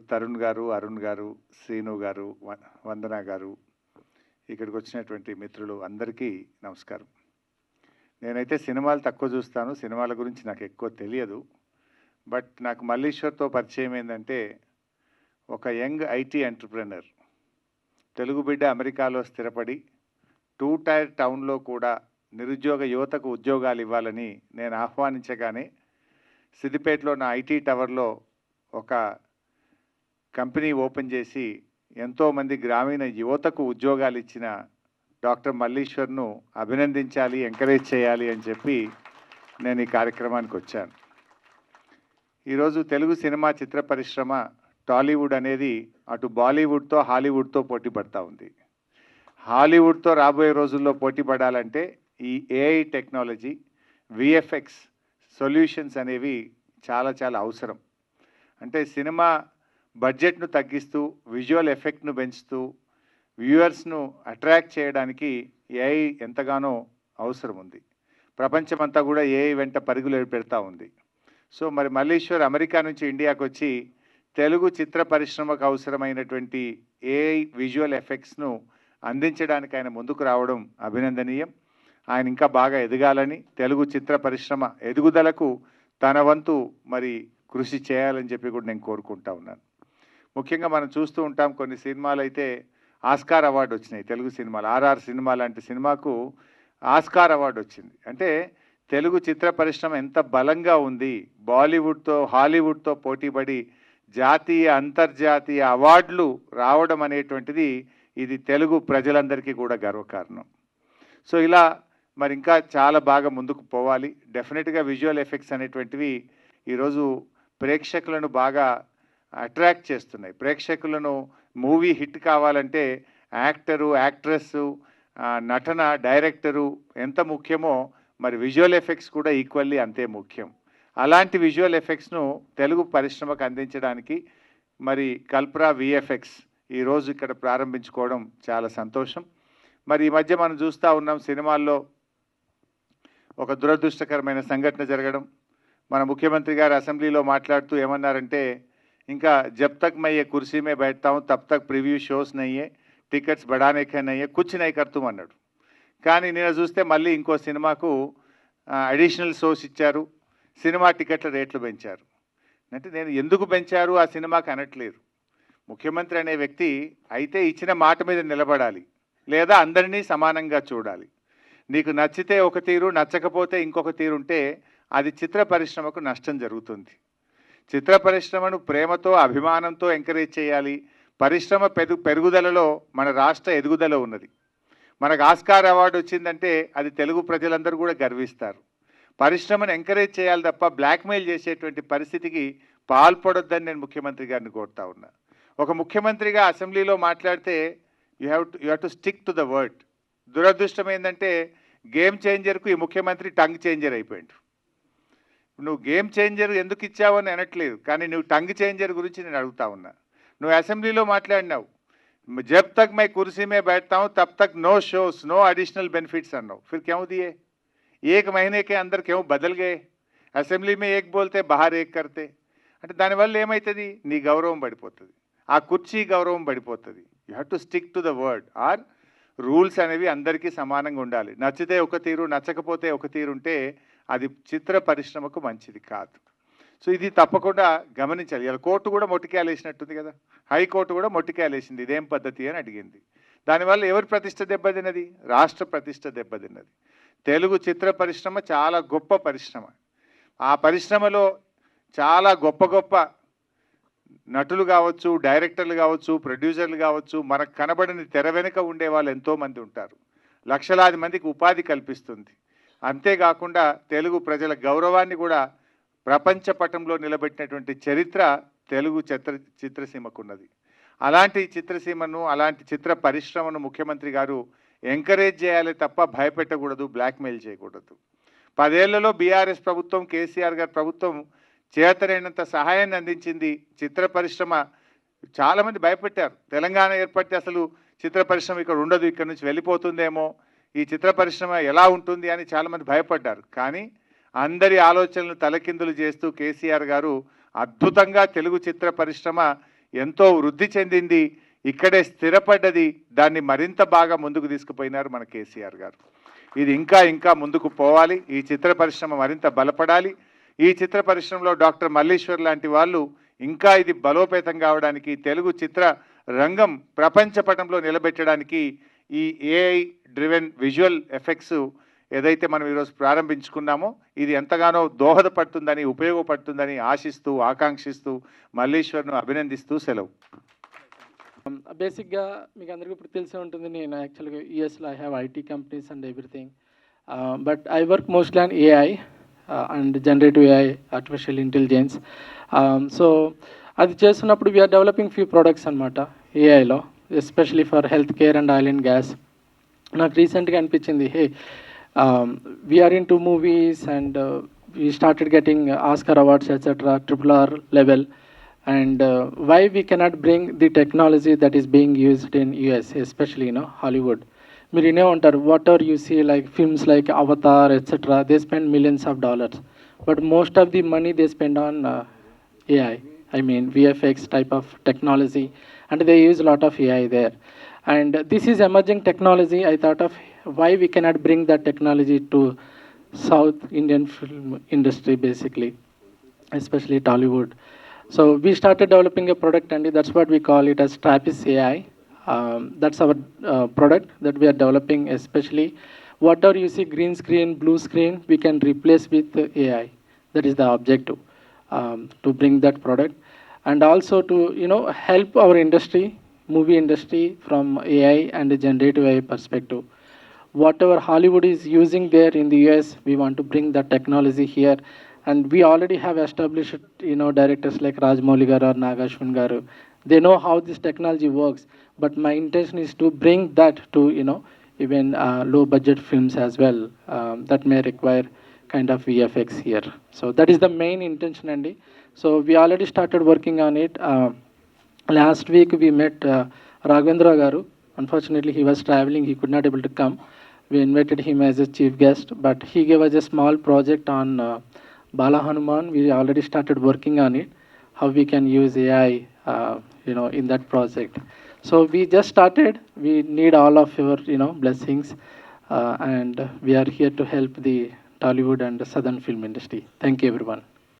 తరుణ్ గారు అరుణ్ గారు శ్రీను గారు వ- వందన గారు ఇక్కడికి వచ్చినటువంటి మిత్రులు అందరికీ నమస్కారం. నేనైతే సినిమాలు తక్కువ చూస్తాను. సినిమాల గురించి నాకు ఎక్కువ తెలియదు. బట్ నాకు మల్లీశ్వర్తో పరిచయం ఏంటంటే ఒక యంగ్ ఐటీ ఎంటర్ప్రెనర్. తెలుగు బిడ్డ అమెరికాలో స్థిరపడి టూ టైర్ టౌన్లో కూడా నిరుద్యోగ యువతకు ఉద్యోగాలు ఇవ్వాలని నేను ఆహ్వానించగానే సిద్దిపేటలో నా ఐటీ టవర్లో ఒక కంపెనీ ఓపెన్ చేసి ఎంతోమంది గ్రామీణ యువతకు ఉద్యోగాలు ఇచ్చిన డాక్టర్ మల్లీశ్వర్ను అభినందించాలి ఎంకరేజ్ చేయాలి అని చెప్పి నేను ఈ కార్యక్రమానికి వచ్చాను. ఈరోజు తెలుగు సినిమా చిత్ర పరిశ్రమ టాలీవుడ్ అనేది అటు బాలీవుడ్తో హాలీవుడ్తో పోటీ పడతా ఉంది. హాలీవుడ్తో రాబోయే రోజుల్లో పోటీ పడాలంటే ఈ ఏఐ టెక్నాలజీ విఎఫ్ఎక్స్ సొల్యూషన్స్ అనేవి చాలా చాలా అవసరం. అంటే సినిమా బడ్జెట్ను తగ్గిస్తూ విజువల్ ఎఫెక్ట్ను పెంచుతూ వ్యూవర్స్ను అట్రాక్ట్ చేయడానికి ఏఐ ఎంతగానో అవసరం ఉంది ప్రపంచమంతా కూడా ఏఐ వెంట పరుగులు పెడతా ఉంది. సో మరి మల్లీశ్వర్ అమెరికా నుంచి ఇండియాకు వచ్చి తెలుగు చిత్ర పరిశ్రమకు అవసరమైనటువంటి ఏఐ విజువల్ ఎఫెక్ట్స్ను అందించడానికి ఆయన ముందుకు రావడం అభినందనీయం. ఆయన ఇంకా బాగా ఎదగాలని తెలుగు చిత్ర పరిశ్రమ ఎదుగుదలకు తన వంతు మరి కృషి చేయాలని చెప్పి కూడా నేను కోరుకుంటా ఉన్నాను. ముఖ్యంగా మనం చూస్తూ ఉంటాం కొన్ని సినిమాలు అయితే ఆస్కార్ అవార్డు వచ్చినాయి తెలుగు సినిమాలు. ఆర్ఆర్ సినిమా లాంటి సినిమాకు ఆస్కార్ అవార్డు వచ్చింది. అంటే తెలుగు చిత్ర పరిశ్రమ ఎంత బలంగా ఉంది బాలీవుడ్తో హాలీవుడ్తో పోటీపడి జాతీయ అంతర్జాతీయ అవార్డులు రావడం అనేటువంటిది ఇది తెలుగు ప్రజలందరికీ కూడా గర్వకారణం. సో ఇలా మరి ఇంకా చాలా బాగా ముందుకు పోవాలి. డెఫినెట్గా విజువల్ ఎఫెక్ట్స్ అనేటువంటివి ఈరోజు ప్రేక్షకులను బాగా అట్రాక్ట్ చేస్తున్నాయి. ప్రేక్షకులను మూవీ హిట్ కావాలంటే యాక్టరు యాక్ట్రెస్ నటన డైరెక్టరు ఎంత ముఖ్యమో మరి విజువల్ ఎఫెక్ట్స్ కూడా ఈక్వల్లీ అంతే ముఖ్యం. అలాంటి విజువల్ ఎఫెక్ట్స్ను తెలుగు పరిశ్రమకు అందించడానికి మరి కల్ప్రా విఎఫ్ఎక్స్ ఈరోజు ఇక్కడ ప్రారంభించుకోవడం చాలా సంతోషం. మరి ఈ మధ్య మనం చూస్తూ ఉన్నాం సినిమాల్లో ఒక దురదృష్టకరమైన సంఘటన జరగడం. మన ముఖ్యమంత్రి గారు అసెంబ్లీలో మాట్లాడుతూ ఏమన్నారంటే ఇంకా జబ్ తక్ मैं కుర్సీ कुर्सी में తప్ తక్ ప్రివ్యూ तक షోస్ नहीं టికెట్స్ బడానికే నయ్యే కుచ్ నై కర్తూ అన్నాడు. కానీ నేను చూస్తే మళ్ళీ ఇంకో సినిమాకు అడిషనల్ షోస్ ఇచ్చారు సినిమా టికెట్ల రేట్లు పెంచారు అంటే నేను ఎందుకు పెంచారు ఆ సినిమాకి అనట్లేదు. ముఖ్యమంత్రి అనే వ్యక్తి అయితే ఇచ్చిన మాట మీద నిలబడాలి లేదా అందరినీ సమానంగా చూడాలి. నీకు నచ్చితే ఒక తీరు నచ్చకపోతే ఇంకొక తీరు ఉంటే అది చిత్ర పరిశ్రమకు నష్టం జరుగుతుంది. చిత్ర పరిశ్రమను ప్రేమతో అభిమానంతో ఎంకరేజ్ చేయాలి. పరిశ్రమ పెరు పెరుగుదలలో మన రాష్ట్ర ఎదుగుదల ఉన్నది. మనకు ఆస్కార్ అవార్డు వచ్చిందంటే అది తెలుగు ప్రజలందరూ కూడా గర్విస్తారు. పరిశ్రమను ఎంకరేజ్ చేయాలి తప్ప బ్లాక్మెయిల్ చేసేటువంటి పరిస్థితికి పాల్పడొద్దని నేను ముఖ్యమంత్రి గారిని కోరుతా ఉన్నా. ఒక ముఖ్యమంత్రిగా అసెంబ్లీలో మాట్లాడితే you have to you have to stick to the word. దురదృష్టం ఏంటంటే గేమ్ చేంజర్కు ఈ ముఖ్యమంత్రి టంగ్ చేంజర్ అయిపోయాడు. నువ్వు గేమ్ చేంజర్ ఎందుకు ఇచ్చావని అనట్లేదు కానీ నువ్వు టంగ్ చేంజర్ గురించి నేను అడుగుతా ఉన్నా. నువ్వు అసెంబ్లీలో మాట్లాడినావు. జబ్ తక్ మై కుర్సీ మే బైఠతావు తబ్ తక్ no shows no additional benefits అన్నావు. ఫిర్ క్యూ దియే? ఏక మహినేకే క్యూ బదల్ గే అసెంబ్లీ మే ఏక్ బోల్తే బహార్ ఏక్ కర్తే? అంటే దానివల్ల ఏమవుతుంది నీ గౌరవం పడిపోతుంది ఆ కుర్చీ గౌరవం పడిపోతుంది you have to stick to the word. Our rules అనేవి అందరికీ సమానంగా ఉండాలి. నచ్చితే ఒక తీరు నచ్చకపోతే ఒక తీరు ఉంటే అది చిత్ర పరిశ్రమకు మంచిది కాదు. సో ఇది తప్పకుండా గమనించాలి. ఇలా కోర్టు కూడా మొట్టికేలేసినట్టుంది కదా. హైకోర్టు కూడా మొట్టికేలేసింది ఇదేం పద్ధతి అని అడిగింది. దానివల్ల ఎవరి ప్రతిష్ట దెబ్బతిన్నది? రాష్ట్ర ప్రతిష్ట దెబ్బతిన్నది. తెలుగు చిత్ర పరిశ్రమ చాలా గొప్ప పరిశ్రమ. ఆ పరిశ్రమలో చాలా గొప్ప గొప్ప నటులు కావచ్చు డైరెక్టర్లు కావచ్చు ప్రొడ్యూసర్లు కావచ్చు మనకు కనబడని తెర వెనుక ఉండే వాళ్ళు ఎంతోమంది ఉంటారు. లక్షలాది మందికి ఉపాధి కల్పిస్తుంది. అంతేకాకుండా తెలుగు ప్రజల గౌరవాన్ని కూడా ప్రపంచ పటంలో నిలబెట్టినటువంటి చరిత్ర తెలుగు చిత్ర చిత్రసీమకున్నది. అలాంటి చిత్రసీమను అలాంటి చిత్ర పరిశ్రమను ముఖ్యమంత్రి గారు ఎంకరేజ్ చేయాలి తప్ప భయపెట్టకూడదు బ్లాక్మెయిల్ చేయకూడదు. పదేళ్ళలో బీఆర్ఎస్ ప్రభుత్వం కేసీఆర్ గారి ప్రభుత్వం చేతనైనంత సహాయాన్ని అందించింది చిత్ర పరిశ్రమ. చాలామంది భయపెట్టారు. తెలంగాణ ఏర్పడితే అసలు చిత్ర పరిశ్రమ ఇక్కడ ఉండదు ఇక్కడ నుంచి వెళ్ళిపోతుందేమో ఈ చిత్ర పరిశ్రమ ఎలా ఉంటుంది అని చాలామంది భయపడ్డారు. కానీ అందరి ఆలోచనలు తలకిందులు చేస్తూ కేసీఆర్ గారు అద్భుతంగా తెలుగు చిత్ర పరిశ్రమ ఎంతో వృద్ధి చెందింది ఇక్కడే స్థిరపడ్డది దాన్ని మరింత బాగా ముందుకు తీసుకుపోయినారు మన కేసీఆర్ గారు. ఇది ఇంకా ఇంకా ముందుకు పోవాలి ఈ చిత్ర పరిశ్రమ మరింత బలపడాలి ఈ చిత్ర పరిశ్రమలో డాక్టర్ మల్లీశ్వర్ లాంటి వాళ్ళు ఇంకా ఇది బలోపేతం కావడానికి తెలుగు చిత్ర రంగం ప్రపంచ పటంలో నిలబెట్టడానికి ఈ ఏఐ డ్రివెన్ విజువల్ ఎఫెక్ట్స్ ఏదైతే మనం ఈరోజు ప్రారంభించుకున్నామో ఇది ఎంతగానో దోహదపడుతుందని ఉపయోగపడుతుందని ఆశిస్తూ ఆకాంక్షిస్తూ మల్లీశ్వర్ను అభినందిస్తూ సెలవు. బేసిక్గా మీకు అందరికీ ఇప్పుడు తెలిసే ఉంటుంది నేను యాక్చువల్గా యూఎస్లో I have IT companies and everything but I work mostly on AI and generative AI artificial intelligence so అది చేస్తున్నప్పుడు వీఆర్ డెవలపింగ్ ఫ్యూ ప్రొడక్ట్స్ అనమాట ఏఐలో especially for health care and oil and gas నాకు రీసెంట్గా అనిపించింది hey we're into movies and we started getting Oscar awards etcetera triple R level and why we cannot bring the technology that is being used in in especially you know Hollywood. మీరు వినే ఉంటారు what are you see like films like Avatar etcetera they spend millions of dollars but most of the money they spend on AI I mean VFX type of technology and they use lot of AI there and this is emerging technology I thought of why we cannot bring that technology to South Indian film industry basically especially Tollywood. So we started developing a product, and that's what we call it as Trappist AI. Um, that's our uh, product that we are developing, especially whatever you see green screen, blue screen, we can replace with AI. That is the objective um, to bring that product, and also to you know help our industry, movie industry, from AI and the generative AI perspective whatever Hollywood is using there in the US, we want to bring that technology here. And we already have established, you know, directors like Rajmouli Garu or Nagashwin Garu. They know how this technology works. But my intention is to bring that to, you know, even uh, low budget films as well um, that may require kind of VFX here. So that is the main intention, Andy. So we already started working on it. Uh, last week we met uh, Raghavendra Garu. Unfortunately, he was traveling; he could not able to come. We invited him as a chief guest, but he gave us a small project on uh, Bala Hanuman. We already started working on it. How we can use AI, uh, you know, in that project. So we just started. We need all of your, you know, blessings, uh, and we are here to help the Tollywood and the Southern film industry. Thank you, everyone.